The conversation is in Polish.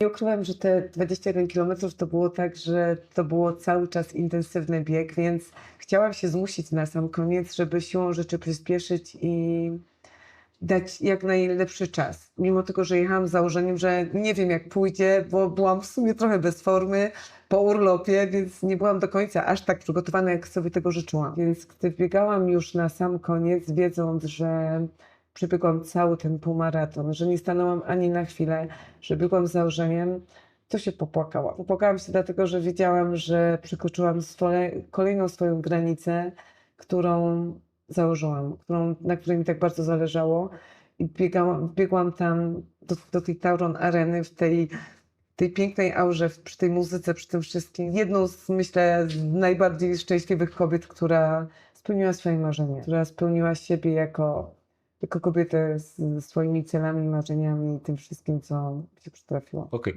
Nie ukrywam, że te 21 km to było tak, że to było cały czas intensywny bieg, więc chciałam się zmusić na sam koniec, żeby siłą rzeczy przyspieszyć i dać jak najlepszy czas. Mimo tego, że jechałam z założeniem, że nie wiem jak pójdzie, bo byłam w sumie trochę bez formy po urlopie, więc nie byłam do końca aż tak przygotowana, jak sobie tego życzyłam. Więc gdy biegałam już na sam koniec, wiedząc, że przebiegłam cały ten półmaraton, że nie stanęłam ani na chwilę, że biegłam z założeniem, to się popłakałam. Popłakałam się dlatego, że wiedziałam, że przekroczyłam kolejną swoją granicę, którą założyłam, którą, na której mi tak bardzo zależało. I biegałam, biegłam tam do, do tej Tauron Areny w tej, tej pięknej aurze, przy tej muzyce, przy tym wszystkim. Jedną z, myślę, najbardziej szczęśliwych kobiet, która spełniła swoje marzenie, która spełniła siebie jako, jako kobietę z, swoimi celami, marzeniami tym wszystkim, co się przytrafiło. Okej,